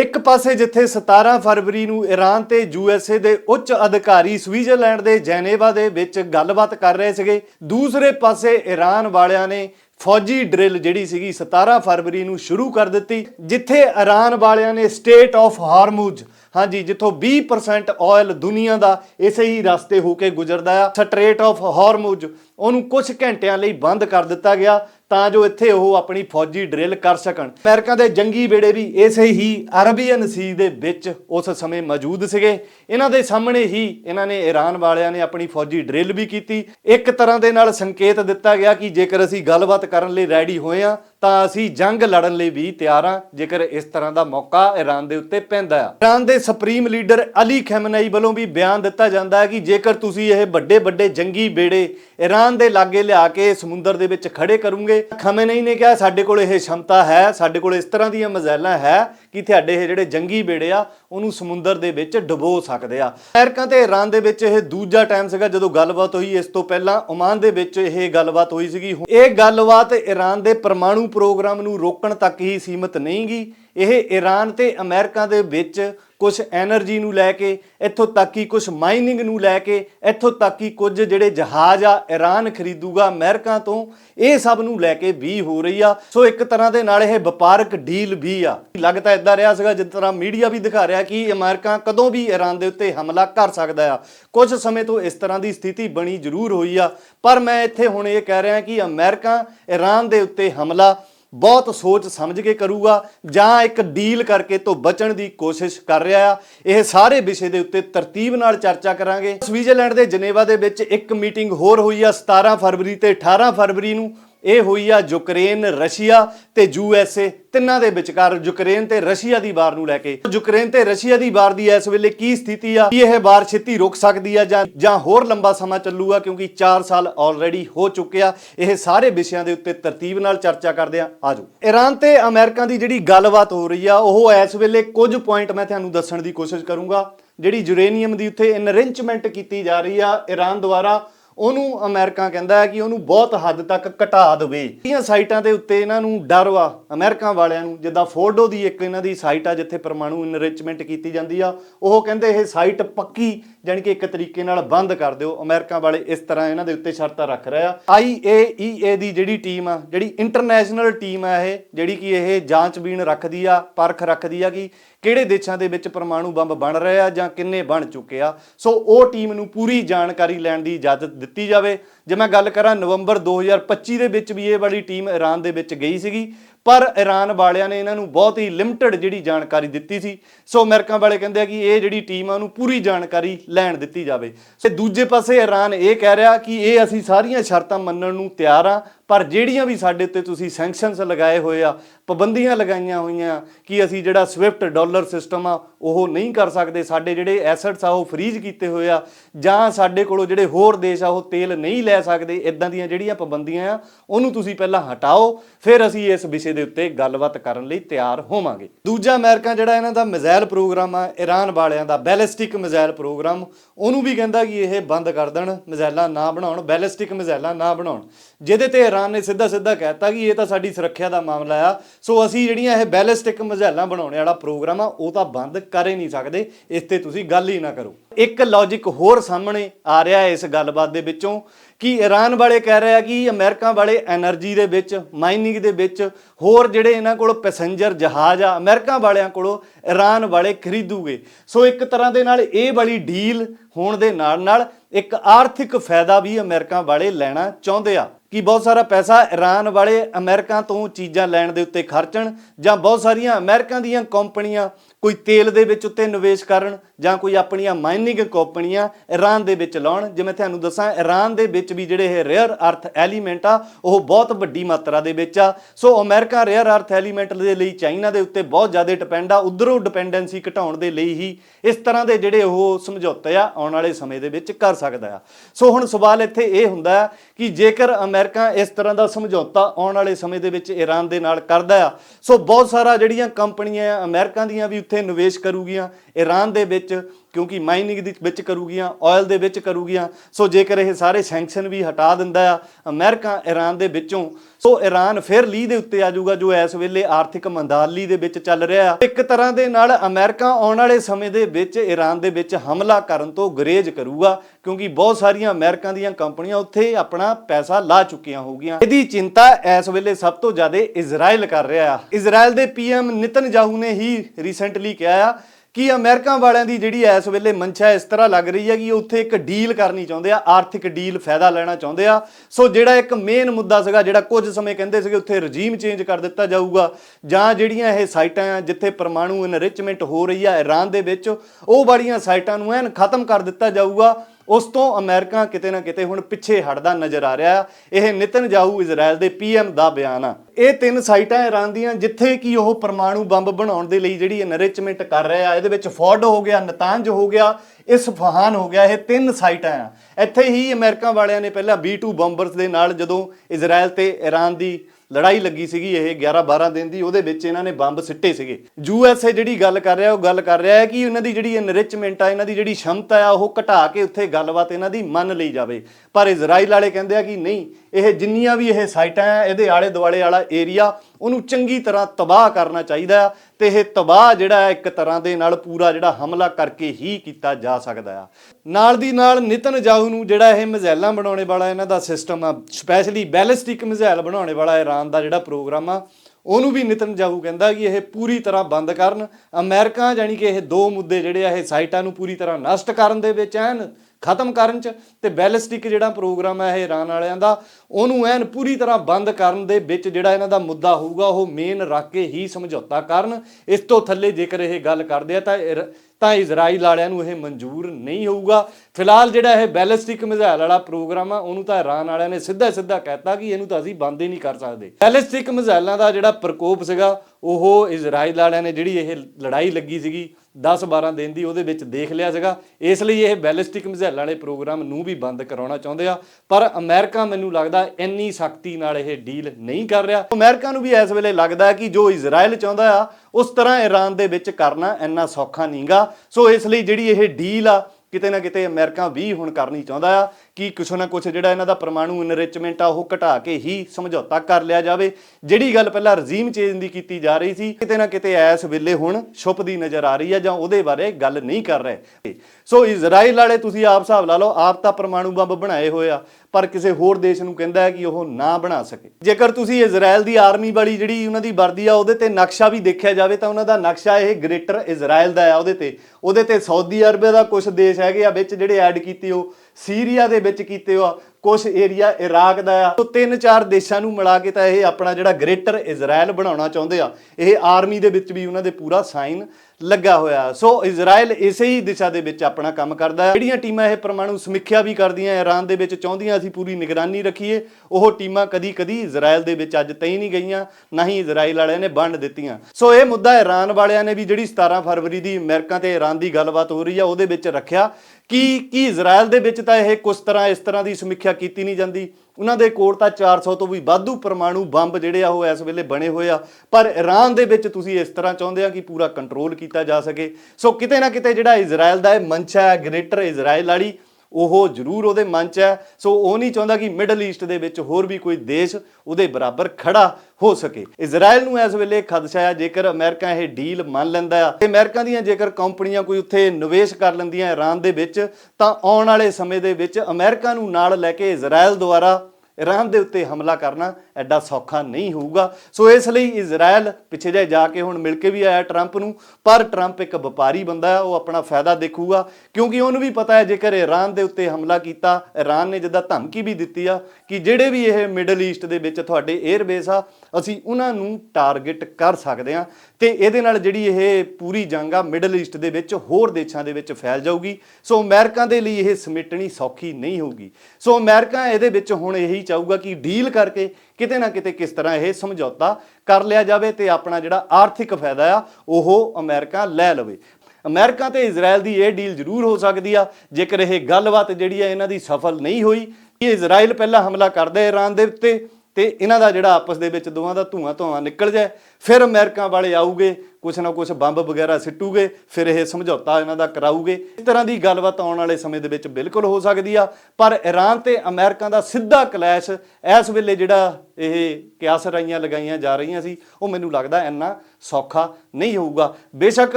ਇੱਕ ਪਾਸੇ ਜਿੱਥੇ 17 ਫਰਵਰੀ ਨੂੰ ਈਰਾਨ ਤੇ ਯੂਐਸਏ ਦੇ ਉੱਚ ਅਧਿਕਾਰੀ ਸਵਿਟਜ਼ਰਲੈਂਡ ਦੇ ਜੈਨੇਵਾ ਦੇ ਵਿੱਚ ਗੱਲਬਾਤ ਕਰ ਰਹੇ ਸੀਗੇ, ਦੂਸਰੇ ਪਾਸੇ ਈਰਾਨ ਵਾਲਿਆਂ ਨੇ ਫੌਜੀ ਡਰਿਲ ਜਿਹੜੀ ਸੀਗੀ 17 ਫਰਵਰੀ ਨੂੰ ਸ਼ੁਰੂ ਕਰ ਦਿੱਤੀ, ਜਿੱਥੇ ਈਰਾਨ ਵਾਲਿਆਂ ਨੇ ਸਟੇਟ ਆਫ ਹਾਰਮੂਜ਼ ਹਾਂਜੀ, ਜਿੱਥੋਂ 20% ਆਇਲ ਦੁਨੀਆ ਦਾ ਇਸੇ ਹੀ ਰਸਤੇ ਹੋ ਕੇ ਗੁਜ਼ਰਦਾ ਆ ਸਟ੍ਰੇਟ ਆਫ ਹਾਰਮੂਜ਼ ਉਹਨੂੰ ਕੁਝ ਘੰਟਿਆਂ ਲਈ ਬੰਦ ਕਰ ਦਿੱਤਾ ਗਿਆ। ਤਾਂ ਜੋ ਇੱਥੇ ਉਹ ਆਪਣੀ ਫੌਜੀ ਡਰਿਲ ਕਰ ਸਕਣ। ਅਮਰੀਕਾ ਦੇ ਜੰਗੀ ਬੇੜੇ ਵੀ ਇਸੇ ਹੀ ਅਰਬੀਅਨ ਸੀ ਦੇ ਵਿੱਚ ਉਸ ਸਮੇਂ ਮੌਜੂਦ ਸੀਗੇ। ਇਹਨਾਂ ਦੇ ਸਾਹਮਣੇ ਹੀ ਇਹਨਾਂ ਨੇ ਈਰਾਨ ਵਾਲਿਆਂ ਨੇ ਆਪਣੀ ਫੌਜੀ ਡਰਿਲ ਵੀ ਕੀਤੀ। ਇੱਕ ਤਰ੍ਹਾਂ ਦੇ ਨਾਲ ਸੰਕੇਤ ਦਿੱਤਾ ਗਿਆ ਕਿ ਜੇਕਰ ਅਸੀਂ ਗੱਲਬਾਤ ਕਰਨ ਲਈ ਰੈਡੀ ਹੋਏ ਆ ਤਾਂ ਅਸੀਂ ਜੰਗ ਲੜਨ ਲਈ ਵੀ ਤਿਆਰ ਹਾਂ, ਜੇਕਰ ਇਸ ਤਰ੍ਹਾਂ ਦਾ ਮੌਕਾ ਈਰਾਨ ਦੇ ਉੱਤੇ ਪੈਂਦਾ ਆ ਈਰਾਨ ਦੇ ਸੁਪਰੀਮ ਲੀਡਰ ਅਲੀ ਖਮਨਈ ਵੱਲੋਂ ਵੀ ਬਿਆਨ ਦਿੱਤਾ ਜਾਂਦਾ ਹੈ ਕਿ ਜੇਕਰ ਤੁਸੀਂ ਇਹ ਵੱਡੇ ਵੱਡੇ ਜੰਗੀ ਬੇੜੇ ਈਰਾਨ ਦੇ ਲਾਗੇ ਲਿਆ ਕੇ ਸਮੁੰਦਰ ਦੇ ਵਿੱਚ ਖੜੇ ਕਰੋਗੇ, ਖਮੇਨਈ ਨੇ ਕਿਹਾ ਸਾਡੇ ਕੋਲ ਇਹ ਸ਼ਮਤਾ ਹੈ, ਸਾਡੇ ਕੋਲ ਇਸ ਤਰ੍ਹਾਂ ਦੀਆਂ ਮਜ਼ਾਇਲਾਂ ਹੈ ਕਿ ਤੁਹਾਡੇ ਇਹ ਜਿਹੜੇ ਜੰਗੀ ਬੇੜੇ ਆ, ਉਹਨੂੰ ਸਮੁੰਦਰ ਦੇ ਵਿੱਚ ਡੁਬੋ ਸਕਦੇ ਆ। ਅਮਰੀਕਾ ਤੇ ਈਰਾਨ ਦੇ ਵਿੱਚ ਇਹ ਦੂਜਾ ਟਾਈਮ ਸੀਗਾ ਜਦੋਂ ਗੱਲਬਾਤ ਹੋਈ। ਇਸ ਤੋਂ ਪਹਿਲਾਂ ਓਮਾਨ ਦੇ ਵਿੱਚ ਇਹ ਗੱਲਬਾਤ ਹੋਈ ਸੀਗੀ। ਇਹ ਗੱਲਬਾਤ ਈਰਾਨ ਦੇ ਪਰਮਾਣੂ ਪ੍ਰੋਗਰਾਮ ਨੂੰ ਰੋਕਣ ਤੱਕ ਹੀ ਸੀਮਿਤ ਨਹੀਂ ਗਈ ਇਹ ਈਰਾਨ ਤੇ ਅਮਰੀਕਾ ਦੇ ਵਿੱਚ ਕੁਝ એનર્ਜੀ ਨੂੰ ਲੈ ਕੇ, ਇੱਥੋਂ ਤੱਕ ਕਿ ਕੁਝ ਮਾਈਨਿੰਗ ਨੂੰ ਲੈ ਕੇ, ਇੱਥੋਂ ਤੱਕ ਕਿ ਕੁਝ ਜਿਹੜੇ ਜਹਾਜ਼ ਆ ਈਰਾਨ ਖਰੀਦੂਗਾ ਅਮਰੀਕਾ ਤੋਂ, ਇਹ ਸਭ ਨੂੰ ਲੈ ਕੇ ਵੀ ਹੋ ਰਹੀ ਆ। ਸੋ ਇੱਕ ਤਰ੍ਹਾਂ ਦੇ ਨਾਲ ਇਹ ਵਪਾਰਕ ਡੀਲ ਵੀ ਆ। ਲੱਗਦਾ ਇਦਾਂ ਰਿਹਾ ਸੀਗਾ ਜਿਸ ਤਰ੍ਹਾਂ ਮੀਡੀਆ ਵੀ ਦਿਖਾ ਰਿਹਾ ਕਿ ਅਮਰੀਕਾ ਕਦੋਂ ਵੀ ਈਰਾਨ ਦੇ ਉੱਤੇ ਹਮਲਾ ਕਰ ਸਕਦਾ ਆ। ਕੁਝ ਸਮੇਂ ਤੋਂ ਇਸ ਤਰ੍ਹਾਂ ਦੀ ਸਥਿਤੀ ਬਣੀ ਜ਼ਰੂਰ ਹੋਈ ਆ। ਪਰ ਮੈਂ ਇੱਥੇ ਹੁਣ ਇਹ ਕਹਿ ਰਿਹਾ ਕਿ ਅਮਰੀਕਾ ਈਰਾਨ ਦੇ ਉੱਤੇ ਹਮਲਾ ਬਹੁਤ ਸੋਚ ਸਮਝ ਕੇ ਕਰੂਗਾ ਜਾਂ ਇੱਕ ਡੀਲ ਕਰਕੇ ਤੋਂ ਬਚਣ ਦੀ ਕੋਸ਼ਿਸ਼ ਕਰ ਰਿਹਾ ਆ। ਇਹ ਸਾਰੇ ਵਿਸ਼ੇ ਦੇ ਉੱਤੇ ਤਰਤੀਬ ਨਾਲ ਚਰਚਾ ਕਰਾਂਗੇ। ਸਵਿਟਜ਼ਰਲੈਂਡ ਦੇ ਜਨੇਵਾ ਦੇ ਵਿੱਚ ਇੱਕ ਮੀਟਿੰਗ ਹੋਰ ਹੋਈ ਆ 17 ਫਰਵਰੀ ਤੇ 18 ਫਰਵਰੀ ਨੂੰ। ਇਹ ਹੋਈ ਆ ਯੂਕਰੇਨ, ਰਸ਼ੀਆ ਤੇ ਯੂਐਸਏ ਤਿੰਨਾਂ ਦੇ ਵਿਚਕਾਰ ਯੂਕਰੇਨ ਤੇ ਰਸ਼ੀਆ ਦੀ ਵਾਰ ਨੂੰ ਲੈ ਕੇ। ਯੂਕਰੇਨ ਤੇ ਰਸ਼ੀਆ ਦੀ ਵਾਰ ਦੀ ਇਸ ਵੇਲੇ ਕੀ ਸਥਿਤੀ ਆ? ਕੀ ਇਹ ਵਾਰ ਛੇਤੀ ਰੁਕ ਸਕਦੀ ਆ ਜਾਂ ਜਾਂ ਹੋਰ ਲੰਬਾ ਸਮਾਂ ਚੱਲੂਗਾ? ਕਿਉਂਕਿ 4 ਸਾਲ ਆਲਰੇਡੀ ਹੋ ਚੁੱਕਿਆ ਇਹ ਸਾਰੇ ਵਿਸ਼ਿਆਂ ਦੇ ਉੱਤੇ ਤਰਤੀਬ ਨਾਲ ਚਰਚਾ ਕਰਦੇ ਆ। ਆਜੋ। ਈਰਾਨ ਤੇ ਅਮਰੀਕਾ ਦੀ ਜਿਹੜੀ ਗੱਲਬਾਤ ਹੋ ਰਹੀ ਆ, ਉਹ ਇਸ ਵੇਲੇ ਕੁਝ ਪੁਆਇੰਟ ਮੈਂ ਤੁਹਾਨੂੰ ਦੱਸਣ ਦੀ ਕੋਸ਼ਿਸ਼ ਕਰੂੰਗਾ। ਜਿਹੜੀ ਯੂਰੇਨੀਅਮ ਦੀ ਉੱਥੇ ਇਨਰਿੰਚਮੈਂਟ ਕੀਤੀ ਜਾ ਰਹੀ ਆ ਈਰਾਨ ਦੁਆਰਾ। ਉਹਨੂੰ ਅਮਰੀਕਾ ਕਹਿੰਦਾ ਹੈ ਕਿ ਉਹਨੂੰ ਬਹੁਤ ਹੱਦ ਤੱਕ ਘਟਾ ਦੇਵੇ। ਇਹਨਾਂ ਸਾਈਟਾਂ ਦੇ ਉੱਤੇ ਇਹਨਾਂ ਨੂੰ ਡਰ ਵਾ, ਅਮਰੀਕਾ ਵਾਲਿਆਂ ਨੂੰ, ਜਿੱਦਾਂ ਫੋਰਡੋ ਦੀ ਇੱਕ ਇਹਨਾਂ ਦੀ ਸਾਈਟ ਆ, ਜਿੱਥੇ ਪਰਮਾਣੂ ਇਨਰਿਚਮੈਂਟ ਕੀਤੀ ਜਾਂਦੀ ਆ, ਉਹ ਕਹਿੰਦੇ ਇਹ ਸਾਈਟ ਪੱਕੀ ਜਾਣੀ ਕਿ ਇੱਕ ਤਰੀਕੇ ਨਾਲ ਬੰਦ ਕਰ ਦਿਓ। ਅਮਰੀਕਾ ਵਾਲੇ ਇਸ ਤਰ੍ਹਾਂ ਇਹਨਾਂ ਦੇ ਉੱਤੇ ਸ਼ਰਤਾਂ ਰੱਖ ਰਹੇ ਆ। IAEA ਦੀ ਜਿਹੜੀ ਟੀਮ ਆ, ਜਿਹੜੀ ਇੰਟਰਨੈਸ਼ਨਲ ਟੀਮ ਆ ਇਹ, ਜਿਹੜੀ ਕਿ ਇਹ ਜਾਂਚਬੀਨ ਰੱਖਦੀ ਆ, ਪਰਖ ਰੱਖਦੀ ਆ ਕਿ ਕਿਹੜੇ ਦੇਸ਼ਾਂ ਦੇ ਵਿੱਚ ਪਰਮਾਣੂ ਬੰਬ ਬਣ ਰਹੇ ਆ ਜਾਂ ਕਿੰਨੇ ਬਣ ਚੁੱਕੇ ਆ। ਸੋ ਉਹ ਟੀਮ ਨੂੰ ਪੂਰੀ ਜਾਣਕਾਰੀ ਲੈਣ ਦੀ ਇਜਾਜ਼ਤ ਦਿੱਤੀ ਜਾਵੇ। ਜੇ ਮੈਂ ਗੱਲ ਕਰਾਂ ਨਵੰਬਰ 2025 ਦੇ ਵਿੱਚ ਵੀ ਇਹ ਵਾਲੀ ਟੀਮ ਈਰਾਨ ਦੇ ਵਿੱਚ ਗਈ ਸੀਗੀ ਪਰ ਈਰਾਨ ਵਾਲਿਆਂ ਨੇ ਇਹਨਾਂ ਨੂੰ ਬਹੁਤ ਹੀ ਲਿਮਟਿਡ ਜਿਹੜੀ ਜਾਣਕਾਰੀ ਦਿੱਤੀ ਸੀ। ਸੋ ਅਮਰੀਕਾ ਵਾਲੇ ਕਹਿੰਦੇ ਆ ਕਿ ਇਹ ਜਿਹੜੀ ਟੀਮ ਆ, ਉਹਨੂੰ ਪੂਰੀ ਜਾਣਕਾਰੀ ਲੈਣ ਦਿੱਤੀ ਜਾਵੇ। ਤੇ ਦੂਜੇ ਪਾਸੇ ਈਰਾਨ ਇਹ ਕਹਿ ਰਿਹਾ ਕਿ ਇਹ ਅਸੀਂ ਸਾਰੀਆਂ ਸ਼ਰਤਾਂ ਮੰਨਣ ਨੂੰ ਤਿਆਰ ਆ ਪਰ ਜਿਹੜੀਆਂ ਵੀ ਸਾਡੇ ਉੱਤੇ ਤੁਸੀਂ ਸੈਂਕਸ਼ਨਸ ਲਗਾਏ ਹੋਏ ਆ, ਪਾਬੰਦੀਆਂ ਲਗਾਈਆਂ ਹੋਈਆਂ, ਕਿ ਅਸੀਂ ਜਿਹੜਾ ਸਵਿਫਟ ਡਾਲਰ ਸਿਸਟਮ ਆ, ਉਹ ਨਹੀਂ ਕਰ ਸਕਦੇ, ਸਾਡੇ ਜਿਹੜੇ ਐਸੈਟਸ ਆ, ਉਹ ਫ੍ਰੀਜ਼ ਕੀਤੇ ਹੋਏ ਆ, ਜਾਂ ਸਾਡੇ ਕੋਲੋਂ ਜਿਹੜੇ ਹੋਰ ਦੇਸ਼ ਆ, ਉਹ ਤੇਲ ਨਹੀਂ ਲੈ ਸਕਦੇ ਇਦਾਂ ਦੀਆਂ ਜਿਹੜੀਆਂ ਪਾਬੰਦੀਆਂ ਆ, ਉਹਨੂੰ ਤੁਸੀਂ ਪਹਿਲਾਂ ਹਟਾਓ, ਫਿਰ ਅਸੀਂ ਇਸ ਵਿਸ਼ੇ ਦੇ ਉੱਤੇ ਗੱਲਬਾਤ ਕਰਨ ਲਈ ਤਿਆਰ ਹੋਵਾਂਗੇ। ਦੂਜਾ ਅਮਰੀਕਾ ਜਿਹੜਾ ਇਹਨਾਂ ਦਾ ਮਿਜ਼ਾਈਲ ਪ੍ਰੋਗਰਾਮ ਆ ਈਰਾਨ ਵਾਲਿਆਂ ਦਾ ਬੈਲਿਸਟਿਕ ਮਿਜ਼ਾਈਲ ਪ੍ਰੋਗਰਾਮ, ਉਹਨੂੰ ਵੀ ਕਹਿੰਦਾ ਕਿ ਇਹ ਬੰਦ ਕਰ ਦੇਣ, ਮਿਜ਼ਾਈਲਾਂ ਨਾ ਬਣਾਉਣ, ਬੈਲਿਸਟਿਕ ਮਿਜ਼ਾਈਲਾਂ ਨਾ ਬਣਾਉਣ, ਜਿਹਦੇ ਤੇ ਇਰਾਨ ਨੇ ਸਿੱਧਾ ਸਿੱਧਾ ਕਹਿਤਾ ਕਿ ਇਹ ਤਾਂ ਸਾਡੀ ਸੁਰੱਖਿਆ ਦਾ ਮਾਮਲਾ ਆ। ਸੋ ਅਸੀਂ ਜਿਹੜੀਆਂ ਇਹ ਬੈਲਿਸਟਿਕ ਮਜ਼ਾਲਾਂ ਬਣਾਉਣ ਵਾਲਾ ਪ੍ਰੋਗਰਾਮ ਆ, ਉਹ ਤਾਂ ਬੰਦ ਕਰ ਹੀ ਨਹੀਂ ਸਕਦੇ। ਇਸ ਤੇ ਤੁਸੀਂ ਗੱਲ ਹੀ ਨਾ ਕਰੋ। ਇੱਕ ਲੌਜੀਕ ਹੋਰ ਸਾਹਮਣੇ ਆ ਰਿਹਾ ਹੈ ਇਸ ਗੱਲਬਾਤ ਦੇ ਵਿੱਚੋਂ ਕਿ ਈਰਾਨ ਵਾਲੇ ਕਹਿ ਰਹੇ ਆ ਕਿ ਅਮਰੀਕਾ ਵਾਲੇ એનર્ਜੀ ਦੇ ਵਿੱਚ ਮਾਈਨਿੰਗ ਦੇ ਵਿੱਚ, ਹੋਰ ਜਿਹੜੇ ਇਹਨਾਂ ਕੋਲ ਪੈਸੰਜਰ ਜਹਾਜ਼ ਆ, ਅਮਰੀਕਾ ਵਾਲਿਆਂ ਕੋਲੋਂ ਈਰਾਨ ਵਾਲੇ ਖਰੀਦੂਗੇ। ਸੋ ਇੱਕ ਤਰ੍ਹਾਂ ਦੇ ਨਾਲ ਇਹ ਵਾਲੀ ਡੀਲ ਹੋਣ ਦੇ ਨਾਲ ਨਾਲ ਇੱਕ ਆਰਥਿਕ ਫਾਇਦਾ ਵੀ ਅਮਰੀਕਾ ਵਾਲੇ ਲੈਣਾ ਚਾਹੁੰਦੇ ਆ। ਕਿ ਬਹੁਤ ਸਾਰਾ ਪੈਸਾ ਈਰਾਨ ਵਾਲੇ ਅਮਰੀਕਾ ਤੋਂ ਚੀਜ਼ਾਂ ਲੈਣ ਦੇ ਉੱਤੇ ਖਰਚਣ ਜਾਂ ਬਹੁਤ ਸਾਰੀਆਂ ਅਮਰੀਕਾ ਦੀਆਂ ਕੰਪਨੀਆਂ ਕੋਈ ਤੇਲ ਦੇ ਵਿੱਚ ਉੱਤੇ ਨਿਵੇਸ਼ ਕਰਨ ਜਾਂ ਕੋਈ ਆਪਣੀਆਂ ਮਾਈਨਿੰਗ ਕੰਪਨੀਆਂ ਈਰਾਨ ਦੇ ਵਿੱਚ ਲਾਉਣ, ਜਿਵੇਂ ਤੁਹਾਨੂੰ ਦੱਸਾਂ ਈਰਾਨ ਦੇ ਵਿੱਚ ਵੀ ਜਿਹੜੇ ਇਹ ਰੇਅਰ ਅਰਥ ਐਲੀਮੈਂਟ ਆ, ਉਹ ਬਹੁਤ ਵੱਡੀ ਮਾਤਰਾ ਦੇ ਵਿੱਚ ਆ। So America rare earth element ਦੇ ਲਈ ਚਾਈਨਾ ਦੇ ਉੱਤੇ ਬਹੁਤ ਜ਼ਿਆਦਾ ਡਿਪੈਂਡ ਆ, ਉਧਰੋਂ ਡਿਪੈਂਡੈਂਸੀ ਘਟਾਉਣ ਦੇ ਲਈ ਹੀ ਇਸ ਤਰ੍ਹਾਂ ਦੇ ਜਿਹੜੇ ਉਹ ਸਮਝੌਤੇ ਆ ਆਉਣ ਵਾਲੇ ਸਮੇਂ ਦੇ ਵਿੱਚ ਕਰ ਸਕਦਾ ਆ। ਸੋ ਹੁਣ ਸਵਾਲ ਇੱਥੇ ਇਹ ਹੁੰਦਾ ਹੈ ਕਿ ਜੇਕਰ ਅਮਰੀਕਾ ਇਸ ਤਰ੍ਹਾਂ ਦਾ ਸਮਝੌਤਾ ਆਉਣ ਵਾਲੇ ਸਮੇਂ ਦੇ ਵਿੱਚ ਈਰਾਨ ਦੇ ਨਾਲ ਕਰਦਾ ਆ, ਸੋ ਬਹੁਤ ਸਾਰਾ ਜਿਹੜੀਆਂ ਕੰਪਨੀਆਂ ਆ, ਅਮਰੀਕਾ ਦੀਆਂ ਵੀ ਉੱਥੇ ਨਿਵੇਸ਼ ਕਰੂਗੀਆਂ ਈਰਾਨ ਦੇ ਵਿੱਚ ਕਿਉਂਕਿ ਮਾਈਨਿੰਗ ਦੇ ਵਿੱਚ ਕਰੂਗੀਆਂ ਆਇਲ ਦੇ ਵਿੱਚ ਕਰੂਗੀਆਂ। ਸੋ ਜੇਕਰ ਇਹ ਸਾਰੇ ਸੈਂਕਸ਼ਨ ਵੀ ਹਟਾ ਦਿੰਦਾ ਆ, ਅਮਰੀਕਾ ਈਰਾਨ ਦੇ ਵਿੱਚੋਂ ਸੋ ਈਰਾਨ ਫਿਰ ਲੀਹ ਦੇ ਉੱਤੇ ਆ ਜਾਊਗਾ, ਜੋ ਇਸ ਵੇਲੇ ਆਰਥਿਕ ਮੰਦਾਲੀ ਦੇ ਵਿੱਚ ਚੱਲ ਰਿਹਾ ਆ। ਇੱਕ ਤਰ੍ਹਾਂ ਦੇ ਨਾਲ ਅਮਰੀਕਾ ਆਉਣ ਵਾਲੇ ਸਮੇਂ ਦੇ ਵਿੱਚ ਈਰਾਨ ਦੇ ਵਿੱਚ ਹਮਲਾ ਕਰਨ ਤੋਂ ਗਰੇਜ ਕਰੂਗਾ, ਕਿਉਂਕਿ ਬਹੁਤ ਸਾਰੀਆਂ ਅਮਰੀਕਾ ਦੀਆਂ ਕੰਪਨੀਆਂ ਉੱਥੇ ਆਪਣਾ ਪੈਸਾ ਲਾ ਚੁੱਕੀਆਂ ਹੋਗੀਆਂ ਇਹਦੀ ਚਿੰਤਾ ਇਸ ਵੇਲੇ ਸਭ ਤੋਂ ਜ਼ਿਆਦਾ ਇਜ਼ਰਾਈਲ ਕਰ ਰਿਹਾ ਆ। ਇਜ਼ਰਾਈਲ ਦੇ ਪੀਐਮ ਨਿਤਨਯਾਹੂ ਨੇ ਹੀ ਰੀਸੈਂਟਲੀ ਕਿਹਾ ਆ ਕਿ ਅਮਰੀਕਾ ਵਾਲਿਆਂ ਦੀ ਜਿਹੜੀ ਇਸ ਵੇਲੇ ਮਨਸ਼ਾ ਇਸ ਤਰ੍ਹਾਂ ਲੱਗ ਰਹੀ ਹੈ ਕਿ ਉੱਥੇ ਇੱਕ ਡੀਲ ਕਰਨੀ ਚਾਹੁੰਦੇ ਆ, ਆਰਥਿਕ ਡੀਲ ਫਾਇਦਾ ਲੈਣਾ ਚਾਹੁੰਦੇ ਆ। ਸੋ ਜਿਹੜਾ ਇੱਕ ਮੇਨ ਮੁੱਦਾ ਸੀਗਾ, ਜਿਹੜਾ ਕੁਝ ਸਮੇਂ ਕਹਿੰਦੇ ਸੀਗੇ ਉੱਥੇ ਰਜੀਮ ਚੇਂਜ ਕਰ ਦਿੱਤਾ ਜਾਊਗਾ, ਜਾਂ ਜਿਹੜੀਆਂ ਇਹ ਸਾਈਟਾਂ ਆ, ਜਿੱਥੇ ਪਰਮਾਣੂ ਇਨਰਿਚਮੈਂਟ ਹੋ ਰਹੀ ਆ ਈਰਾਨ ਦੇ ਵਿੱਚ, ਉਹ ਬੜੀਆਂ ਸਾਈਟਾਂ ਨੂੰ ਐਨ ਖਤਮ ਕਰ ਦਿੱਤਾ ਜਾਊਗਾ। ਉਸ ਤੋਂ ਅਮਰੀਕਾ ਕਿਤੇ ਨਾ ਕਿਤੇ ਹੁਣ ਪਿੱਛੇ ਹਟਦਾ ਨਜ਼ਰ ਆ ਰਿਹਾ। ਇਹ ਨਿਤਨ ਜਾਹੂ ਇਜ਼ਰਾਈਲ ਦੇ ਪੀਐਮ ਦਾ ਬਿਆਨ ਆ। ਇਹ ਤਿੰਨ ਸਾਈਟਾਂ ਈਰਾਨ ਦੀਆਂ, ਜਿੱਥੇ ਕਿ ਉਹ ਪਰਮਾਣੂ ਬੰਬ ਬਣਾਉਣ ਦੇ ਲਈ ਜਿਹੜੀ ਐਨਰਿਚਮੈਂਟ ਕਰ ਰਿਹਾ ਇਹਦੇ ਵਿੱਚ ਫੋਰਡ ਹੋ ਗਿਆ, ਨਤਾਂਜ ਹੋ ਗਿਆ ਇਸਫਹਾਨ ਹੋ ਗਿਆ, ਇਹ ਤਿੰਨ ਸਾਈਟਾਂ ਆ। ਇੱਥੇ ਹੀ ਅਮਰੀਕਾ ਵਾਲਿਆਂ ਨੇ ਪਹਿਲਾਂ B2 ਬੰਬਰਸ ਦੇ ਨਾਲ ਜਦੋਂ ਇਜ਼ਰਾਈਲ ਤੇ ਈਰਾਨ ਦੀ ਲੜਾਈ ਲੱਗੀ ਸੀਗੀ ਇਹ 11 12 ਦਿਨ ਦੀ, ਉਹਦੇ ਵਿੱਚ ਇਹਨਾਂ ਨੇ ਬੰਬ ਸਿੱਟੇ ਸੀਗੇ। ਯੂਐਸਏ ਜਿਹੜੀ ਗੱਲ ਕਰ ਰਿਹਾ, ਉਹ ਗੱਲ ਕਰ ਰਿਹਾ ਹੈ ਕਿ ਇਹਨਾਂ ਦੀ ਜਿਹੜੀ ਐਨਰਿਚਮੈਂਟ ਆ, ਇਹਨਾਂ ਦੀ ਜਿਹੜੀ ਸ਼ਮਤਾ ਆ, ਉਹ ਘਟਾ ਕੇ ਉੱਥੇ ਗੱਲਬਾਤ ਇਹਨਾਂ ਦੀ ਮੰਨ ਲਈ ਜਾਵੇ। ਪਰ ਇਜ਼ਰਾਈਲ ਵਾਲੇ ਕਹਿੰਦੇ ਆ ਕਿ ਨਹੀਂ, ਇਹ ਜਿੰਨੀਆਂ ਵੀ ਇਹ ਸਾਈਟਾਂ ਆ, ਇਹਦੇ ਆਲੇ ਦੁਆਲੇ ਵਾਲਾ ਏਰੀਆ ਉਹਨੂੰ ਚੰਗੀ ਤਰ੍ਹਾਂ ਤਬਾਹ ਕਰਨਾ ਚਾਹੀਦਾ ਆ। ਤੇ ਇਹ ਤਬਾਹ ਜਿਹੜਾ ਇੱਕ ਤਰ੍ਹਾਂ ਦੇ ਨਾਲ ਪੂਰਾ ਜਿਹੜਾ ਹਮਲਾ ਕਰਕੇ ਹੀ ਕੀਤਾ ਜਾ ਸਕਦਾ ਆ। ਨਾਲ ਦੀ ਨਾਲ ਨਿਤਨ ਜਾਹੂ ਨੂੰ ਜਿਹੜਾ ਇਹ ਮਿਜ਼ਾਈਲਾਂ ਬਣਾਉਣੇ ਵਾਲਾ ਇਹਨਾਂ ਦਾ ਸਿਸਟਮ ਆ, ਸਪੈਸ਼ਲੀ ਬੈਲਿਸਟਿਕ ਮਿਜ਼ਾਈਲ ਬਣਾਉਣੇ ਵਾਲਾ ਈਰਾਨ ਦਾ ਜਿਹੜਾ ਪ੍ਰੋਗਰਾਮ ਆ, ਉਹਨੂੰ ਵੀ ਨਿਤਨ ਜਾਹੂ ਕਹਿੰਦਾ ਕਿ ਇਹ ਪੂਰੀ ਤਰ੍ਹਾਂ ਬੰਦ ਕਰਨ। ਅਮਰੀਕਾ ਜਾਨੀ ਕਿ ਇਹ ਦੋ ਮੁੱਦੇ ਜਿਹੜੇ ਆ, ਇਹ ਸਾਈਟਾਂ ਨੂੰ ਪੂਰੀ ਤਰ੍ਹਾਂ ਨਸ਼ਟ ਕਰਨ ਦੇ ਵਿੱਚ ਐਨ ਖਤਮ ਕਰਨ ਚ ਤੇ ਬੈਲਿਸਟਿਕ ਜਿਹੜਾ ਪ੍ਰੋਗਰਾਮ ਹੈ ਇਹ ਈਰਾਨ ਵਾਲਿਆਂ ਦਾ, ਉਹਨੂੰ ਐਨ ਪੂਰੀ ਤਰ੍ਹਾਂ ਬੰਦ ਕਰਨ ਦੇ ਵਿੱਚ ਜਿਹੜਾ ਇਹਨਾਂ ਦਾ ਮੁੱਦਾ ਹੋਊਗਾ, ਉਹ ਮੇਨ ਰੱਖ ਕੇ ਹੀ ਸਮਝੌਤਾ ਕਰਨ। ਇਸ ਤੋਂ ਥੱਲੇ ਜੇਕਰ ਇਹ ਗੱਲ ਕਰਦੇ ਆ ਤਾਂ ਇਰ- ਤਾਂ ਇਜ਼ਰਾਈਲ ਵਾਲਿਆਂ ਨੂੰ ਇਹ ਮਨਜ਼ੂਰ ਨਹੀਂ ਹੋਊਗਾ। ਫਿਲਹਾਲ ਜਿਹੜਾ ਇਹ ਬੈਲਿਸਟਿਕ ਮਿਜ਼ਾਈਲ ਵਾਲਾ ਪ੍ਰੋਗਰਾਮ ਆ, ਉਹਨੂੰ ਤਾਂ ਇਰਾਨ ਵਾਲਿਆਂ ਨੇ ਸਿੱਧਾ ਸਿੱਧਾ ਕਹਿਤਾ ਕਿ ਇਹਨੂੰ ਤਾਂ ਅਸੀਂ ਬੰਦ ਹੀ ਨਹੀਂ ਕਰ ਸਕਦੇ। ਬੈਲਿਸਟਿਕ ਮਿਜ਼ਾਈਲਾਂ ਦਾ ਜਿਹੜਾ ਪ੍ਰਕੋਪ ਸੀਗਾ, ਉਹ ਇਜ਼ਰਾਈਲ ਵਾਲਿਆਂ ਨੇ ਜਿਹੜੀ ਇਹ ਲੜਾਈ ਲੱਗੀ ਸੀਗੀ 10-12 ਦਿਨ ਦੀ, ਉਹਦੇ ਵਿੱਚ ਦੇਖ ਲਿਆ ਸੀਗਾ। ਇਸ ਲਈ ਇਹ ਬੈਲਿਸਟਿਕ ਮਿਜ਼ਾਈਲ ਵਾਲੇ ਪ੍ਰੋਗਰਾਮ ਨੂੰ ਵੀ ਬੰਦ ਕਰਾਉਣਾ ਚਾਹੁੰਦੇ ਆ। ਪਰ ਅਮਰੀਕਾ ਮੈਨੂੰ ਲੱਗਦਾ ਇੰਨੀ ਸਖਤੀ ਨਾਲ ਇਹ ਡੀਲ ਨਹੀਂ ਕਰ ਰਿਹਾ। ਅਮਰੀਕਾ ਨੂੰ ਵੀ ਇਸ ਵੇਲੇ ਲੱਗਦਾ ਕਿ ਜੋ ਇਜ਼ਰਾਈਲ ਚਾਹੁੰਦਾ ਆ ਉਸ ਤਰ੍ਹਾਂ ਈਰਾਨ ਦੇ ਵਿੱਚ ਕਰਨਾ ਇੰਨਾ ਸੌਖਾ ਨਹੀਂਗਾ ਸੋ ਇਸ ਲਈ ਜਿਹੜੀ ਇਹ ਡੀਲ ਆ, ਕਿਤੇ ਨਾ ਕਿਤੇ ਅਮਰੀਕਾ ਵੀ ਹੁਣ ਕਰਨੀ ਚਾਹੁੰਦਾ ਆ। ਕਿ ਕੁਛ ਨਾ ਕੁਛ ਜਿਹੜਾ ਇਹਨਾਂ ਦਾ ਪਰਮਾਣੂ ਇਨਰਿਚਮੈਂਟ ਆ, ਉਹ ਘਟਾ ਕੇ ਹੀ ਸਮਝੌਤਾ ਕਰ ਲਿਆ ਜਾਵੇ। ਜਿਹੜੀ ਗੱਲ ਪਹਿਲਾਂ ਰਜੀਮ ਚੇਂਜ ਦੀ ਕੀਤੀ ਜਾ ਰਹੀ ਸੀ, ਕਿਤੇ ਨਾ ਕਿਤੇ ਇਸ ਵੇਲੇ ਹੁਣ ਛੁਪਦੀ ਨਜ਼ਰ ਆ ਰਹੀ ਹੈ ਜਾਂ ਉਹਦੇ ਬਾਰੇ ਗੱਲ ਨਹੀਂ ਕਰ ਰਹੇ। ਸੋ ਇਜ਼ਰਾਈਲ ਵਾਲੇ ਤੁਸੀਂ ਆਪ ਹਿਸਾਬ ਲਾ ਲਓ, ਆਪ ਤਾਂ ਪਰਮਾਣੂ ਬੰਬ ਬਣਾਏ ਹੋਏ ਆ, ਪਰ ਕਿਸੇ ਹੋਰ ਦੇਸ਼ ਨੂੰ ਕਹਿੰਦਾ ਹੈ ਕਿ ਉਹ ਨਾ ਬਣਾ ਸਕੇ। ਜੇਕਰ ਤੁਸੀਂ ਇਜ਼ਰਾਈਲ ਦੀ ਆਰਮੀ ਵਾਲੀ ਜਿਹੜੀ ਉਹਨਾਂ ਦੀ ਵਰਦੀ ਆ, ਉਹਦੇ ਤੇ ਨਕਸ਼ਾ ਵੀ ਦੇਖਿਆ ਜਾਵੇ, ਤਾਂ ਉਹਨਾਂ ਦਾ ਨਕਸ਼ਾ ਇਹ ਗ੍ਰੇਟਰ ਇਜ਼ਰਾਈਲ ਦਾ ਆ ਉਹਦੇ ਤੇ। ਉਹਦੇ ਤੇ ਸਾਊਦੀ ਅਰਬ ਦਾ ਕੁਝ ਦੇਸ਼ ਹੈਗੇ ਆ, ਵਿੱਚ ਜਿਹੜੇ ਐਡ ਕੀਤੇ ਉਹ ਸੀਰੀਆ ਦੇ ਵਿੱਚ ਕੀਤੇ ਆ ਕੁਝ ਏਰੀਆ ਇਰਾਕ ਦਾ ਆ। ਤੋਂ ਤਿੰਨ ਚਾਰ ਦੇਸ਼ਾਂ ਨੂੰ ਮਿਲਾ ਕੇ ਤਾਂ ਇਹ ਆਪਣਾ ਜਿਹੜਾ ਗ੍ਰੇਟਰ ਇਜ਼ਰਾਈਲ ਬਣਾਉਣਾ ਚਾਹੁੰਦੇ ਆ। ਇਹ ਆਰਮੀ ਦੇ ਵਿੱਚ ਵੀ ਉਹਨਾਂ ਦੇ ਪੂਰਾ ਸਾਈਨ ਲੱਗਾ ਹੋਇਆ। ਸੋ ਇਜ਼ਰਾਈਲ ਇਸੇ ਹੀ ਦਿਸ਼ਾ ਦੇ ਵਿੱਚ ਆਪਣਾ ਕੰਮ ਕਰਦਾ ਹੈ। ਜਿਹੜੀਆਂ ਟੀਮਾਂ ਇਹ ਪਰਮਾਣੂ ਸਮੀਖਿਆ ਵੀ ਕਰਦੀਆਂ ਈਰਾਨ ਦੇ ਵਿੱਚ ਚਾਹੁੰਦੀਆਂ ਅਸੀਂ ਪੂਰੀ ਨਿਗਰਾਨੀ ਰੱਖੀਏ, ਉਹ ਟੀਮਾਂ ਕਦੀ-ਕਦੀ ਇਜ਼ਰਾਈਲ ਦੇ ਵਿੱਚ ਅੱਜ ਤਈ ਨਹੀਂ ਗਈਆਂ, ਨਾ ਹੀ ਇਜ਼ਰਾਈਲ ਵਾਲਿਆਂ ਨੇ ਵੰਡ ਦਿੱਤੀਆਂ। ਸੋ ਇਹ ਮੁੱਦਾ ਈਰਾਨ ਵਾਲਿਆਂ ਨੇ ਵੀ ਜਿਹੜੀ 17 ਫਰਵਰੀ ਦੀ ਅਮਰੀਕਾ ਤੇ ਈਰਾਨ ਦੀ ਗੱਲਬਾਤ ਹੋ ਰਹੀ ਆ, ਉਹਦੇ ਵਿੱਚ ਰੱਖਿਆ। ਕਿ ਕੀ ਇਜ਼ਰਾਈਲ ਦੇ ਵਿੱਚ ਤਾਂ ਇਹ ਕੁਝ ਤਰ੍ਹਾਂ ਇਸ ਤਰ੍ਹਾਂ ਦੀ ਸਮੀਖਿਆ ਕੀਤੀ ਨਹੀਂ ਜਾਂਦੀ? ਉਹਨਾਂ ਦੇ ਕੋਲ ਤਾਂ 400 ਤੋਂ ਵੀ ਵਾਧੂ ਪਰਮਾਣੂ ਬੰਬ ਜਿਹੜੇ ਆ ਉਹ ਇਸ ਵੇਲੇ ਬਣੇ ਹੋਏ ਆ। ਪਰ ਇਰਾਨ ਦੇ ਵਿੱਚ ਤੁਸੀਂ ਇਸ ਤਰ੍ਹਾਂ ਚਾਹੁੰਦੇ ਆ ਕਿ ਪੂਰਾ ਕੰਟਰੋਲ ਕੀਤਾ ਜਾ ਸਕੇ। ਸੋ ਕਿਤੇ ਨਾ ਕਿਤੇ ਜਿਹੜਾ ਇਜ਼ਰਾਈਲ ਦਾ ਇਹ ਮਨਸ਼ਾ ਹੈ, ਗ੍ਰੇਟਰ ਇਜ਼ਰਾਈਲ ਵਾਲੀ, ਉਹ ਜ਼ਰੂਰ ਉਹਦੇ ਮਨ 'ਚ ਹੈ। ਸੋ ਉਹ ਨਹੀਂ ਚਾਹੁੰਦਾ ਕਿ ਮਿਡਲ ਈਸਟ ਦੇ ਵਿੱਚ ਹੋਰ ਵੀ ਕੋਈ ਦੇਸ਼ ਉਹਦੇ ਬਰਾਬਰ ਖੜਾ ਹੋ ਸਕੇ। ਇਜ਼ਰਾਈਲ ਨੂੰ ਇਸ ਵੇਲੇ ਖਦਸ਼ਾ ਹੈ ਜੇਕਰ ਅਮਰੀਕਾ ਇਹ ਡੀਲ ਮੰਨ ਲੈਂਦਾ ਆ। ਤੇ ਅਮਰੀਕਾ ਦੀਆਂ ਜੇਕਰ ਕੰਪਨੀਆਂ ਕੋਈ ਉੱਥੇ ਨਿਵੇਸ਼ ਕਰ ਲੈਂਦੀਆਂ ਈਰਾਨ ਦੇ ਵਿੱਚ, ਤਾਂ ਆਉਣ ਵਾਲੇ ਸਮੇਂ ਦੇ ਵਿੱਚ ਅਮਰੀਕਾ ਨੂੰ ਨਾਲ ਲੈ ਕੇ ਇਜ਼ਰਾਈਲ ਦੁਆਰਾ ਈਰਾਨ ਦੇ ਉੱਤੇ ਹਮਲਾ ਕਰਨਾ ਐਡਾ ਸੌਖਾ ਨਹੀਂ ਹੋਊਗਾ। ਸੋ ਇਸ ਲਈ ਇਜ਼ਰਾਈਲ ਪਿੱਛੇ ਜੇ ਜਾ ਕੇ ਹੁਣ ਮਿਲ ਕੇ ਵੀ ਆਇਆ ਟਰੰਪ ਨੂੰ, ਪਰ ਟਰੰਪ ਇੱਕ ਵਪਾਰੀ ਬੰਦਾ ਹੈ, ਉਹ ਆਪਣਾ ਫਾਇਦਾ ਦੇਖੂਗਾ। ਕਿਉਂਕਿ ਉਹਨੂੰ ਵੀ ਪਤਾ ਹੈ, ਜੇਕਰ ਈਰਾਨ ਦੇ ਉੱਤੇ ਹਮਲਾ ਕੀਤਾ ਈਰਾਨ ਨੇ ਜਿੱਦਾਂ ਧਮਕੀ ਵੀ ਦਿੱਤੀ ਆ ਕਿ ਜਿਹੜੇ ਵੀ ਇਹ ਮਿਡਲ ਈਸਟ ਦੇ ਵਿੱਚ ਤੁਹਾਡੇ 에ਅਰਬੇਸ ਆ, ਅਸੀਂ ਉਹਨਾਂ ਨੂੰ ਟਾਰਗੇਟ ਕਰ ਸਕਦੇ ਆ ਤੇ ਇਹਦੇ ਨਾਲ ਜਿਹੜੀ ਇਹ ਪੂਰੀ ਜੰਗ ਆ ਮਿਡਲ ਈਸਟ ਦੇ ਵਿੱਚ ਹੋਰ ਦੇਸ਼ਾਂ ਦੇ ਵਿੱਚ ਫੈਲ ਜਾਊਗੀ। ਸੋ ਅਮਰੀਕਾ ਦੇ ਲਈ ਇਹ ਸਮੇਟਣੀ ਸੌਖੀ ਨਹੀਂ ਹੋਊਗੀ। ਸੋ ਅਮਰੀਕਾ ਇਹਦੇ ਵਿੱਚ ਹੁਣ ਇਹੀ ਚਾਹੂਗਾ ਕਿ ਡੀਲ ਕਰਕੇ ਕਿਤੇ ਨਾ ਕਿਤੇ ਕਿਸ ਤਰ੍ਹਾਂ ਇਹ ਸਮਝੌਤਾ ਕਰ ਲਿਆ ਜਾਵੇ ਤੇ ਆਪਣਾ ਜਿਹੜਾ ਆਰਥਿਕ ਫਾਇਦਾ ਆ, ਉਹ ਅਮਰੀਕਾ ਲੈ ਲਵੇ। ਅਮਰੀਕਾ ਤੇ ਇਜ਼ਰਾਈਲ ਦੀ ਇਹ ਡੀਲ ਜ਼ਰੂਰ ਹੋ ਸਕਦੀ ਆ। ਜੇਕਰ ਇਹ ਗੱਲਬਾਤ ਜਿਹੜੀ ਆ, ਇਹਨਾਂ ਦੀ ਸਫਲ ਨਹੀਂ ਹੋਈ ਕਿ ਇਜ਼ਰਾਈਲ ਪਹਿਲਾਂ ਹਮਲਾ ਕਰਦਾ ਹੈ ਈਰਾਨ ਦੇ ਉੱਤੇ। ਤੇ ਇਹਨਾਂ ਦਾ ਜਿਹੜਾ ਆਪਸ ਦੇ ਵਿੱਚ ਦੋਵਾਂ ਦਾ ਧੂਆਂ ਧੂਆਂ ਨਿਕਲ ਜਾਏ, ਫਿਰ ਅਮਰੀਕਾ ਵਾਲੇ ਆਊਗੇ, ਕੁਛ ਨਾ ਕੁਛ ਬੰਬ ਵਗੈਰਾ ਸਿੱਟੂਗੇ, ਫਿਰ ਇਹ ਸਮਝੌਤਾ ਇਹਨਾਂ ਦਾ ਕਰਾਊਗੇ। ਇਸ ਤਰ੍ਹਾਂ ਦੀ ਗੱਲਬਾਤ ਆਉਣ ਵਾਲੇ ਸਮੇਂ ਦੇ ਵਿੱਚ ਬਿਲਕੁਲ ਹੋ ਸਕਦੀ ਆ, ਪਰ ਈਰਾਨ ਤੇ ਅਮਰੀਕਾ ਦਾ ਸਿੱਧਾ ਕਲੈਸ਼ ਇਸ ਵੇਲੇ ਜਿਹੜਾ ਇਹ ਕਿਆਸ ਰਾਈਆਂ ਲਗਾਈਆਂ ਜਾ ਰਹੀਆਂ ਸੀ, ਉਹ ਮੈਨੂੰ ਲੱਗਦਾ ਇੰਨਾ ਸੌਖਾ ਨਹੀਂ ਹੋਊਗਾ। ਬੇਸ਼ੱਕ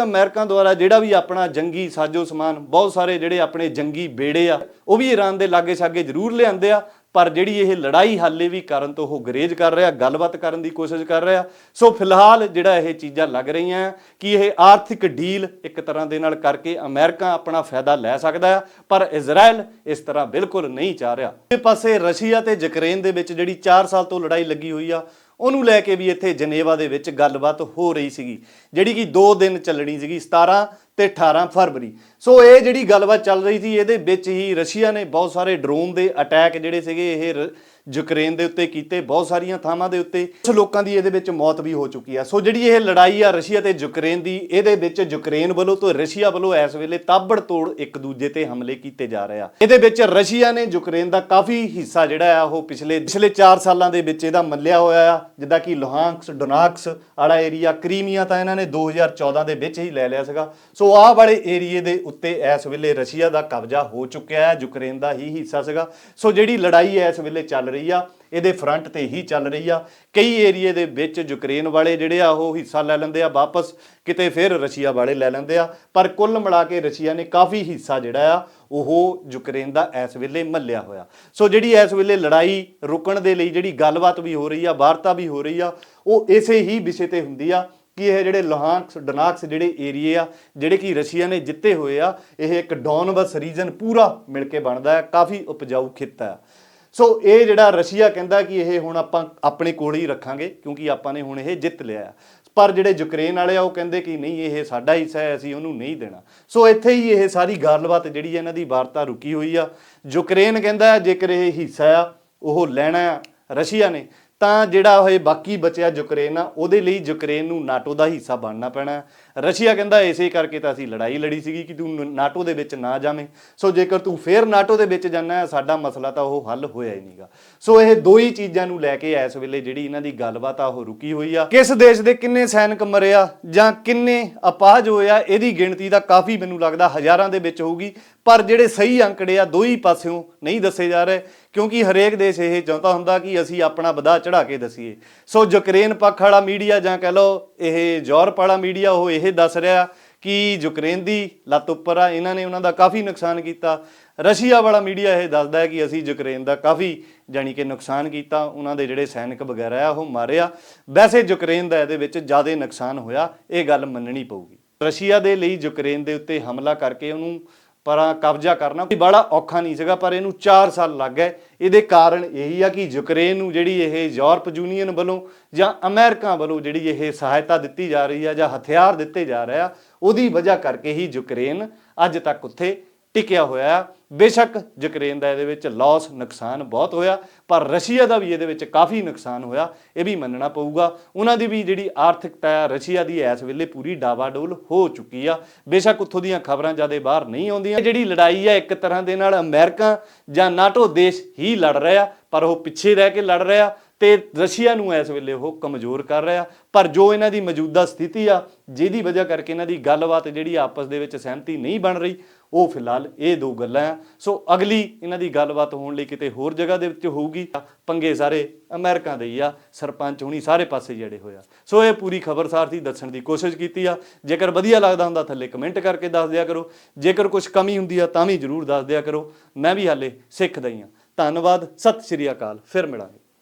ਅਮਰੀਕਾ ਦੁਆਰਾ ਜਿਹੜਾ ਵੀ ਆਪਣਾ ਜੰਗੀ ਸਾਜੋ ਸਮਾਨ, ਬਹੁਤ ਸਾਰੇ ਜਿਹੜੇ ਆਪਣੇ ਜੰਗੀ ਬੇੜੇ ਆ, ਉਹ ਵੀ ਈਰਾਨ ਦੇ ਲਾਗੇ ਛਾਗੇ ਜ਼ਰੂਰ ਲਿਆਂਦੇ ਆ ਪਰ ਜਿਹੜੀ ਇਹ ਲੜਾਈ ਹਾਲੇ ਵੀ ਕਰਨ ਤੋਂ ਉਹ ਗਰੇਜ ਕਰ ਰਿਹਾ, ਗੱਲਬਾਤ ਕਰਨ ਦੀ ਕੋਸ਼ਿਸ਼ ਕਰ ਰਿਹਾ। ਸੋ ਫਿਲਹਾਲ ਜਿਹੜਾ ਇਹ ਚੀਜ਼ਾਂ ਲੱਗ ਰਹੀਆਂ ਕਿ ਇਹ ਆਰਥਿਕ ਡੀਲ ਇੱਕ ਤਰ੍ਹਾਂ ਦੇ ਨਾਲ ਕਰਕੇ ਅਮਰੀਕਾ ਆਪਣਾ ਫਾਇਦਾ ਲੈ ਸਕਦਾ ਹੈ, ਪਰ ਇਜ਼ਰਾਈਲ ਇਸ ਤਰ੍ਹਾਂ ਬਿਲਕੁਲ ਨਹੀਂ ਚਾਹ ਰਿਹਾ। ਇਹ ਪਾਸੇ ਰਸ਼ੀਆ ਤੇ ਯੂਕਰੇਨ ਦੇ ਵਿੱਚ ਜਿਹੜੀ 4 ਸਾਲ ਤੋਂ ਲੜਾਈ ਲੱਗੀ ਹੋਈ ਆ, ਉਹਨੂੰ ਲੈ ਕੇ ਵੀ ਇੱਥੇ ਜਨੇਵਾ ਦੇ ਵਿੱਚ ਗੱਲਬਾਤ ਹੋ ਰਹੀ ਸੀਗੀ, ਜਿਹੜੀ ਕਿ 2 ਦਿਨ ਚੱਲਣੀ ਸੀਗੀ 17 ਤੇ 18 ਫਰਵਰੀ। ਸੋ ਇਹ ਜਿਹੜੀ ਗੱਲਬਾਤ ਚੱਲ ਰਹੀ ਸੀ, ਇਹਦੇ ਵਿੱਚ ਹੀ ਰਸ਼ੀਆ ਨੇ ਬਹੁਤ ਸਾਰੇ ਡਰੋਨ ਦੇ ਅਟੈਕ ਜਿਹੜੇ ਸੀਗੇ, ਇਹ ਰ- ਯੂਕਰੇਨ ਦੇ ਉੱਤੇ ਕੀਤੇ ਬਹੁਤ ਸਾਰੀਆਂ ਥਾਵਾਂ ਦੇ ਉੱਤੇ ਕੁਝ ਲੋਕਾਂ ਦੀ ਇਹਦੇ ਵਿੱਚ ਮੌਤ ਵੀ ਹੋ ਚੁੱਕੀ ਆ। ਸੋ ਜਿਹੜੀ ਇਹ ਲੜਾਈ ਆ ਰਸ਼ੀਆ ਤੇ ਯੂਕਰੇਨ ਦੀ, ਇਹਦੇ ਵਿੱਚ ਯੂਕਰੇਨ ਵੱਲੋਂ ਤੇ ਰਸ਼ੀਆ ਵੱਲੋਂ ਇਸ ਵੇਲੇ ਤਾਬੜ ਤੋੜ ਇੱਕ ਦੂਜੇ ਤੇ ਹਮਲੇ ਕੀਤੇ ਜਾ ਰਹੇ ਆ। ਇਹਦੇ ਵਿੱਚ ਰਸ਼ੀਆ ਨੇ ਯੂਕਰੇਨ ਦਾ ਕਾਫੀ ਹਿੱਸਾ ਜਿਹੜਾ ਆ, ਉਹ ਪਿਛਲੇ ਪਿਛਲੇ 4 ਸਾਲਾਂ ਦੇ ਵਿੱਚ ਇਹਦਾ ਮੱਲਿਆ ਹੋਇਆ ਆ, ਜਿੱਦਾਂ ਕਿ ਲੋਹਾਂਕਸ, ਡੋਨਾਕਸ ਵਾਲਾ ਏਰੀਆ, ਕਰੀਮੀਆ ਤਾਂ ਇਹਨਾਂ ਨੇ 2014 ਦੇ ਵਿੱਚ ਹੀ ਲੈ ਲਿਆ ਸੀਗਾ। ਸੋ ਆਹ ਵਾਲੇ ਏਰੀਏ ਦੇ ਉੱਤੇ ਇਸ ਵੇਲੇ ਰਸ਼ੀਆ ਦਾ ਕਬਜ਼ਾ ਹੋ ਚੁੱਕਿਆ ਹੈ ਯੂਕਰੇਨ ਦਾ ਹੀ ਹਿੱਸਾ ਸੀਗਾ। ਸੋ ਜਿਹੜੀ ਲੜਾਈ ਇਸ ਵੇਲੇ ਚੱਲ ਰਹੀ ਆ, ਇਹਦੇ ਫਰੰਟ ਤੇ ਹੀ ਚੱਲ ਰਹੀ ਆ। ਕਈ ਏਰੀਏ ਦੇ ਵਿੱਚ ਯੂਕਰੇਨ ਵਾਲੇ ਜਿਹੜੇ ਆ, ਉਹ ਹਿੱਸਾ ਲੈ ਲੈਂਦੇ ਆ, ਵਾਪਸ ਕਿਤੇ ਫਿਰ ਰਸ਼ੀਆ ਵਾਲੇ ਲੈ ਲੈਂਦੇ ਆ। ਪਰ ਕੁੱਲ ਮਿਲਾ ਕੇ ਰਸ਼ੀਆ ਨੇ ਕਾਫੀ ਹਿੱਸਾ ਜਿਹੜਾ ਆ, ਉਹ ਯੂਕਰੇਨ ਦਾ ਇਸ ਵੇਲੇ ਮੱਲਿਆ ਹੋਇਆ। ਸੋ ਜਿਹੜੀ ਇਸ ਵੇਲੇ ਲੜਾਈ ਰੁਕਣ ਦੇ ਲਈ ਜਿਹੜੀ ਗੱਲਬਾਤ ਵੀ ਹੋ ਰਹੀ ਆ, ਵਾਰਤਾ ਵੀ ਹੋ ਰਹੀ ਆ, ਉਹ ਇਸੇ ਹੀ ਵਿਸ਼ੇ ਤੇ ਹੁੰਦੀ ਆ ਕਿ ਇਹ ਜਿਹੜੇ ਲੋਹਾਂਕਸ ਡਨਾਕਸ ਜਿਹੜੇ ਏਰੀਏ ਆ, ਜਿਹੜੇ ਕਿ ਰਸ਼ੀਆ ਨੇ ਜਿੱਤੇ ਹੋਏ ਆ, ਇਹ ਇੱਕ ਡੌਨਬਸ ਰੀਜਨ ਪੂਰਾ ਮਿਲ ਕੇ ਬਣਦਾ ਹੈ, ਕਾਫੀ ਉਪਜਾਊ ਖਿੱਤਾ ਹੈ। ਸੋ ਇਹ ਜਿਹੜਾ ਰਸ਼ੀਆ ਕਹਿੰਦਾ ਕਿ ਇਹ ਹੁਣ ਆਪਾਂ ਆਪਣੇ ਕੋਲ ਹੀ ਰੱਖਾਂਗੇ, ਕਿਉਂਕਿ ਆਪਾਂ ਨੇ ਹੁਣ ਇਹ ਜਿੱਤ ਲਿਆ ਹੈ। ਪਰ ਜਿਹੜੇ ਯੂਕਰੇਨ ਵਾਲੇ ਆ, ਉਹ ਕਹਿੰਦੇ ਕਿ ਨਹੀਂ, ਇਹ ਸਾਡਾ ਹਿੱਸਾ ਹੈ, ਅਸੀਂ ਉਹਨੂੰ ਨਹੀਂ ਦੇਣਾ ਸੋ ਇੱਥੇ ਹੀ ਇਹ ਸਾਰੀ ਗੱਲਬਾਤ ਜਿਹੜੀ ਹੈ, ਇਹਨਾਂ ਦੀ ਵਾਰਤਾ ਰੁਕੀ ਹੋਈ ਆ ਯੂਕਰੇਨ ਕਹਿੰਦਾ ਜੇਕਰ ਇਹ ਹਿੱਸਾ ਆ, ਉਹ ਲੈਣਾ ਆ ਰਸ਼ੀਆ ਨੇ ਤਾਂ ਜਿਹੜਾ ਇਹ ਬਾਕੀ ਬਚਿਆ ਯੂਕਰੇਨ ਆ ਉਹਦੇ ਲਈ ਯੂਕਰੇਨ ਨੂੰ ਨਾਟੋ ਦਾ ਹਿੱਸਾ ਬਣਨਾ ਪੈਣਾ ਰਸ਼ੀਆ ਕਹਿੰਦਾ ਇਸੇ ਕਰਕੇ ਤਾਂ ਅਸੀਂ ਲੜਾਈ ਲੜੀ ਸੀਗੀ ਕਿ ਤੂੰ ਨਾਟੋ ਦੇ ਵਿੱਚ ਨਾ ਜਾਵੇਂ। ਸੋ ਜੇਕਰ ਤੂੰ ਫੇਰ ਨਾਟੋ ਦੇ ਵਿੱਚ ਜਾਣਾ ਸਾਡਾ ਮਸਲਾ ਤਾਂ ਉਹ ਹੱਲ ਹੋਇਆ ਹੀ ਨਹੀਂਗਾ। ਸੋ ਇਹ ਦੋ ਹੀ ਚੀਜ਼ਾਂ ਨੂੰ ਲੈ ਕੇ ਇਸ ਵੇਲੇ ਜਿਹੜੀ ਇਹਨਾਂ ਦੀ ਗੱਲਬਾਤ ਆ, ਉਹ ਰੁਕੀ ਹੋਈ ਆ। ਕਿਸ ਦੇਸ਼ ਦੇ ਕਿੰਨੇ ਸੈਨਿਕ ਮਰਿਆ ਜਾਂ ਕਿੰਨੇ ਅਪਾਹਜ ਹੋਇਆ, ਇਹਦੀ ਗਿਣਤੀ ਦਾ ਕਾਫੀ ਮੈਨੂੰ ਲੱਗਦਾ ਹਜ਼ਾਰਾਂ ਦੇ ਵਿੱਚ ਹੋਊਗੀ। ਪਰ ਜਿਹੜੇ ਸਹੀ ਅੰਕੜੇ ਆ, ਦੋ ਹੀ ਪਾਸਿਓਂ ਨਹੀਂ ਦੱਸੇ ਜਾ ਰਹੇ। ਕਿਉਂਕਿ ਹਰੇਕ ਦੇਸ਼ ਇਹ ਚਾਹੁੰਦਾ ਹੁੰਦਾ ਕਿ ਅਸੀਂ ਆਪਣਾ ਵਧਾ ਚੜਾ ਕੇ ਦਸੀਏ। ਸੋ ਯੂਕਰੇਨ ਪੱਖ ਵਾਲਾ ਮੀਡੀਆ ਜਾਂ ਕਹ ਲਓ ਇਹ ਯੂਰਪ ਵਾਲਾ ਮੀਡੀਆ, ਉਹ ਇਹ ਦੱਸ ਰਿਹਾ ਕਿ ਯੂਕਰੇਨ ਦੀ ਲੱਤ ਉੱਪਰ ਆ, ਇਹਨਾਂ ਨੇ ਉਹਨਾਂ ਦਾ ਕਾਫੀ ਨੁਕਸਾਨ ਕੀਤਾ। ਰਸ਼ੀਆ ਵਾਲਾ ਮੀਡੀਆ ਇਹ ਦੱਸਦਾ ਹੈ ਕਿ ਅਸੀਂ ਯੂਕਰੇਨ ਦਾ ਕਾਫੀ ਜਾਨੀ ਕਿ ਨੁਕਸਾਨ ਕੀਤਾ, ਉਹਨਾਂ ਦੇ ਜਿਹੜੇ ਸੈਨਿਕ ਵਗੈਰਾ ਆ, ਉਹ ਮਾਰੇ ਆ ਵੈਸੇ ਯੂਕਰੇਨ ਦਾ ਇਹਦੇ ਵਿੱਚ ਜ਼ਿਆਦਾ ਨੁਕਸਾਨ ਹੋਇਆ, ਇਹ ਗੱਲ ਮੰਨਣੀ ਪਊਗੀ। ਰਸ਼ੀਆ ਦੇ ਲਈ ਯੂਕਰੇਨ ਦੇ ਉੱਤੇ ਹਮਲਾ ਕਰਕੇ ਉਹਨੂੰ ਪਰਾਂ ਕਬਜ਼ਾ ਕਰਨਾ ਕੋਈ ਬੜਾ ਔਖਾ ਨਹੀਂ ਸੀਗਾ, ਪਰ ਇਹਨੂੰ 4 ਸਾਲ ਲੱਗ ਗਏ। ਇਹਦੇ ਕਾਰਨ ਇਹੀ ਆ ਕਿ ਯੂਕਰੇਨ ਨੂੰ ਜਿਹੜੀ ਇਹ ਯੂਰਪ ਯੂਨੀਅਨ ਵੱਲੋਂ ਜਾਂ ਅਮਰੀਕਾ ਵੱਲੋਂ ਜਿਹੜੀ ਇਹ ਸਹਾਇਤਾ ਦਿੱਤੀ ਜਾ ਰਹੀ ਆ ਜਾਂ ਹਥਿਆਰ ਦਿੱਤੇ ਜਾ ਰਹੇ ਆ, ਉਹਦੀ ਵਜ੍ਹਾ ਕਰਕੇ ਹੀ ਯੂਕਰੇਨ ਅੱਜ ਤੱਕ ਉੱਥੇ ਟਿਕਿਆ ਹੋਇਆ ਹੈ ਬੇਸ਼ੱਕ ਯੂਕਰੇਨ ਦਾ ਇਹਦੇ ਵਿੱਚ ਲਾਸ ਨੁਕਸਾਨ ਬਹੁਤ ਹੋਇਆ, ਪਰ ਰਸ਼ੀਆ ਦਾ ਵੀ ਇਹਦੇ ਵਿੱਚ ਕਾਫੀ ਨੁਕਸਾਨ ਹੋਇਆ, ਇਹ ਵੀ ਮੰਨਣਾ ਪਊਗਾ। ਉਹਨਾਂ ਦੀ ਵੀ ਜਿਹੜੀ ਆਰਥਿਕਤਾ ਹੈ ਰਸ਼ੀਆ ਦੀ ਇਸ ਵੇਲੇ ਪੂਰੀ ਡਾਵਾਡੋਲ ਹੋ ਚੁੱਕੀ ਆ। ਬੇਸ਼ੱਕ ਉੱਥੋਂ ਦੀਆਂ ਖਬਰਾਂ ਜ਼ਿਆਦਾ ਬਾਹਰ ਨਹੀਂ ਆਉਂਦੀਆਂ। ਜਿਹੜੀ ਲੜਾਈ ਆ, ਇੱਕ ਤਰ੍ਹਾਂ ਦੇ ਨਾਲ ਅਮਰੀਕਾ ਜਾਂ ਨਾਟੋ ਦੇਸ਼ ਹੀ ਲੜ ਰਿਹਾ, ਪਰ ਉਹ ਪਿੱਛੇ ਰਹਿ ਕੇ ਲੜ ਰਿਹਾ। ਤੇ ਰਸ਼ੀਆ ਨੂੰ ਇਸ ਵੇਲੇ ਉਹ ਕਮਜ਼ੋਰ ਕਰ ਰਿਹਾ। ਪਰ ਜੋ ਇਹਨਾਂ ਦੀ ਮੌਜੂਦਾ ਸਥਿਤੀ ਆ, ਜਿਹਦੀ ਵਜ੍ਹਾ ਕਰਕੇ ਇਹਨਾਂ ਦੀ ਗੱਲਬਾਤ ਜਿਹੜੀ ਆਪਸ ਦੇ ਵਿੱਚ ਸਹਿਮਤੀ ਨਹੀਂ ਬਣ ਰਹੀ, ਉਹ ਫਿਲਹਾਲ ਇਹ ਦੋ ਗੱਲਾਂ ਆ। ਸੋ ਅਗਲੀ ਇਹਨਾਂ ਦੀ ਗੱਲਬਾਤ ਹੋਣ ਲਈ ਕਿਤੇ ਹੋਰ ਜਗ੍ਹਾ ਦੇ ਵਿੱਚ ਹੋਊਗੀ। ਪੰਗੇ ਸਾਰੇ ਅਮਰੀਕਾ ਦੇ ਹੀ ਆ, ਸਰਪੰਚ ਹੁਣੀ ਸਾਰੇ ਪਾਸੇ ਜੜੇ ਹੋਇਆ ਸੋ ਇਹ ਪੂਰੀ ਖਬਰਸਾਰ ਸੀ ਦੱਸਣ ਦੀ ਕੋਸ਼ਿਸ਼ ਕੀਤੀ ਆ। ਜੇਕਰ ਵਧੀਆ ਲੱਗਦਾ ਹੁੰਦਾ ਥੱਲੇ ਕਮੈਂਟ ਕਰਕੇ ਦੱਸ ਦਿਆ ਕਰੋ। ਜੇਕਰ ਕੁਝ ਕਮੀ ਹੁੰਦੀ ਆ ਤਾਂ ਵੀ ਜਰੂਰ ਦੱਸ ਦਿਆ ਕਰੋ। ਮੈਂ ਵੀ ਹਾਲੇ ਸਿੱਖਦਾ ਹੀ ਆ। ਧੰਨਵਾਦ, ਸਤਿ ਸ਼੍ਰੀ ਅਕਾਲ, ਫਿਰ ਮਿਲਾਂਗੇ।